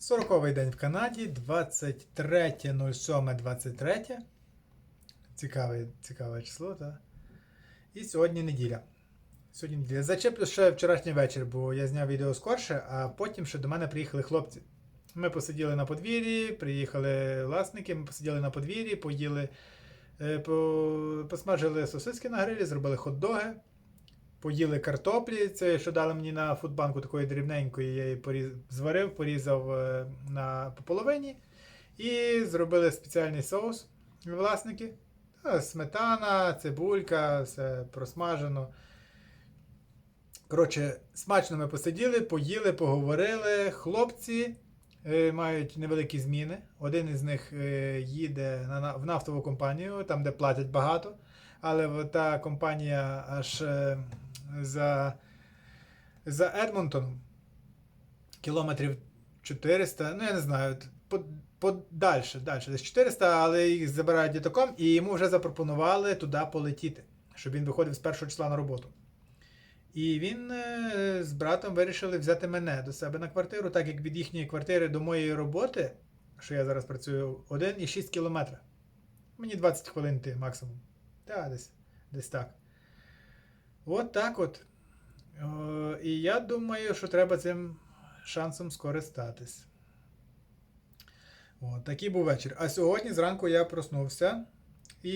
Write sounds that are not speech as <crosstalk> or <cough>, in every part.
40-й день в Канаді, 23.07.23. Цікаве, цікаве число, так? І сьогодні неділя. Сьогодні неділя. Зачеплю ще вчорашній вечір, бо я зняв відео скорше, а потім ще до мене приїхали хлопці. Ми посиділи на подвір'ї, приїхали власники, ми посиділи на подвір'ї, поїли, е, по, посмажили сосиски на грилі, зробили хот-доги, поїли картоплі. Це що дали мені на фудбанку такої дрібненької, я її поріз, зварив, порізав е, на по половині. І зробили спеціальний соус власники. Сметана, цибулька, все просмажено. Коротше, смачно ми посиділи, поїли, поговорили. Хлопці е, мають невеликі зміни. Один із них е, їде в нафтову компанію, там, де платять багато. Але та компанія аж е, за, за Едмонтоном кілометрів 400, ну я не знаю, по, по, десь 400, але їх забирають дітоком, і йому вже запропонували туди полетіти, щоб він виходив з першого числа на роботу. І він е, з братом вирішили взяти мене до себе на квартиру, так як від їхньої квартири до моєї роботи, що я зараз працюю, 1,6 кілометра. Мені 20 хвилин йти максимум. Так, десь, десь так. От так от. О, і я думаю, що треба цим шансом скористатись. От, такий був вечір. А сьогодні зранку я проснувся і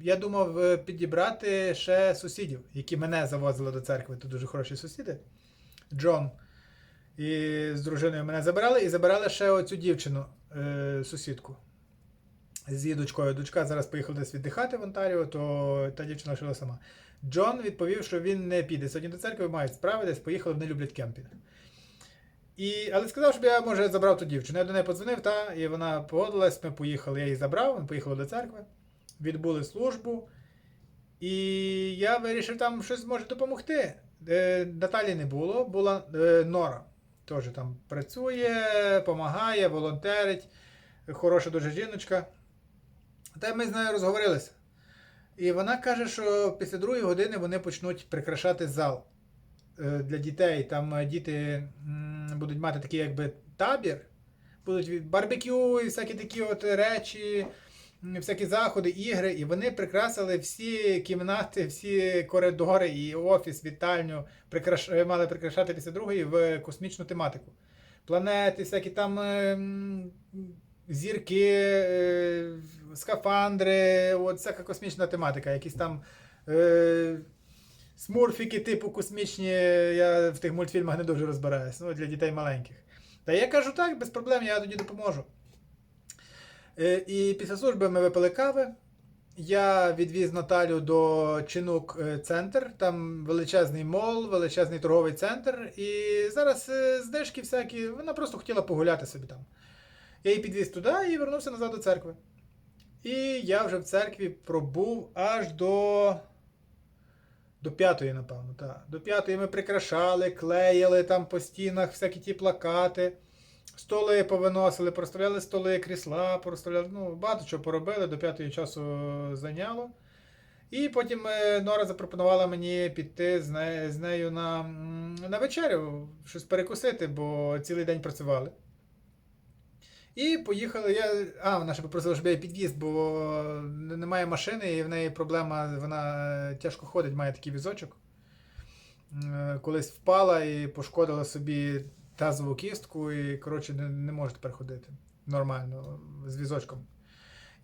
я думав е, підібрати ще сусідів, які мене завозили до церкви. Тут дуже хороші сусіди. Джон і з дружиною мене забирали і забирали ще оцю дівчину, е, сусідку. З її дочкою. Дочка зараз поїхала десь віддихати в Онтаріо, то та дівчина лишила сама. Джон відповів, що він не піде сьогодні до церкви, мають справи, десь поїхали, вони люблять кемпінг. І, але сказав, щоб я, може, забрав ту дівчину. Я до неї подзвонив, та, і вона погодилась, ми поїхали, я її забрав, ми поїхали до церкви, відбули службу. І я вирішив там щось може допомогти. Е, Наталі не було, була е, Нора. Теж там працює, допомагає, волонтерить. Хороша дуже жіночка. Та ми з нею розговорилися. І вона каже, що після другої години вони почнуть прикрашати зал е, для дітей. Там е, діти будуть мати такий якби табір, будуть барбекю і всякі такі от речі, всякі заходи, ігри. І вони прикрасили всі кімнати, всі коридори і офіс, вітальню, прикраш... е, мали прикрашати після другої в космічну тематику. Планети, всякі там. Зірки, е, скафандри, от всяка космічна тематика, якісь там е, смурфіки, типу космічні, я в тих мультфільмах не дуже розбираюсь, ну, для дітей маленьких. Та я кажу так, без проблем, я тоді допоможу. Е, і після служби ми випили кави. Я відвіз Наталю до Чинук центр, там величезний мол, величезний торговий центр. І зараз знижки всякі, вона просто хотіла погуляти собі там. Я її підвіз туди і вернувся назад до церкви. І я вже в церкві пробув аж до. До п'ятої, напевно, так. До п'ятої ми прикрашали, клеїли там по стінах всякі ті плакати, столи повиносили, проставляли столи, крісла, проставляли, ну, багато чого поробили, до п'ятої часу зайняло. І потім е, Нора запропонувала мені піти з нею на, на вечерю, щось перекусити, бо цілий день працювали. І поїхали. Я... А, вона ще попросила, щоб я підвіз, бо немає машини, і в неї проблема, вона е, тяжко ходить, має такий візочок. Е, Колись впала і пошкодила собі тазову кістку, і, коротше, не, не може тепер ходити нормально з візочком.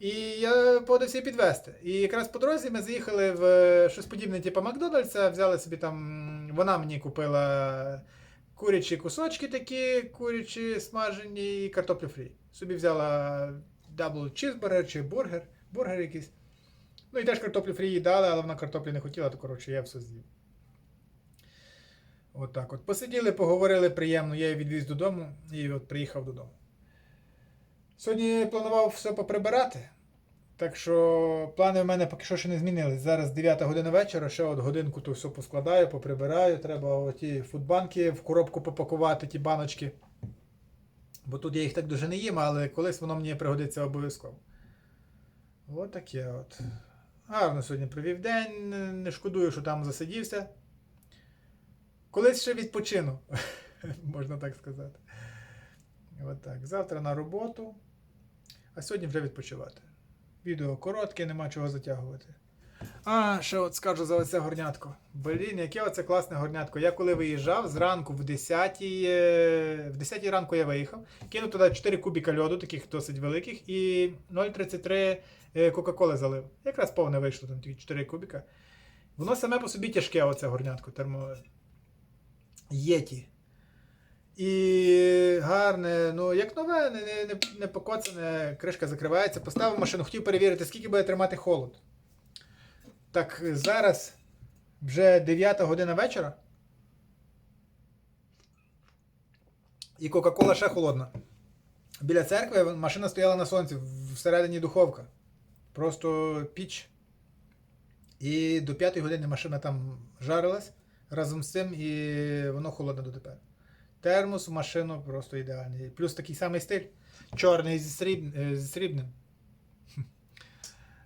І я подався її підвезти. І якраз по дорозі ми заїхали в е, щось подібне, типу Макдональдса, взяли собі там. Вона мені купила курячі кусочки такі, курячі смажені і картоплю фрі. Собі взяла дабл чізбургер чи бургер, бургер якийсь. Ну і теж картоплю фрі їй дали, але вона картоплі не хотіла, то коротше я все з'їв. От так от. Посиділи, поговорили приємно, я її відвіз додому і от приїхав додому. Сьогодні планував все поприбирати. Так що плани в мене поки що ще не змінились. Зараз 9 година вечора, ще от годинку то все поскладаю, поприбираю. Треба оті фудбанки в коробку попакувати, ті баночки. Бо тут я їх так дуже не їм, але колись воно мені пригодиться обов'язково. От таке от. Гарно сьогодні провів день, не- шкодую, що там засидівся. Колись ще відпочину, <laughs> можна так сказати. Отак. Завтра на роботу, а сьогодні вже відпочивати. Відео коротке, нема чого затягувати. А, ще от скажу за оце горнятко. Блін, яке оце класне горнятко. Я коли виїжджав, зранку в 10 е, в 10 ранку я виїхав, кинув туди 4 кубіка льоду, таких досить великих, і 0,33 е, Кока-Коли залив. Якраз повне вийшло, там тільки 4 кубіка. Воно саме по собі тяжке, оце горнятко термо. Єті. І гарне, ну як нове, не, не, не, не покоцане, кришка закривається. Поставив машину, хотів перевірити, скільки буде тримати холод. Так, зараз вже 9 година вечора. І Кока-Кола ще холодна. Біля церкви машина стояла на сонці, всередині духовка. Просто піч. І до 5 години машина там жарилась разом з цим, і воно холодне дотепер. Термос в машину просто ідеальний. Плюс такий самий стиль. Чорний зі, сріб... е, зі срібним.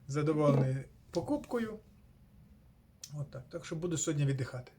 Задоволений покупкою. От так. Так що буду сьогодні віддихати.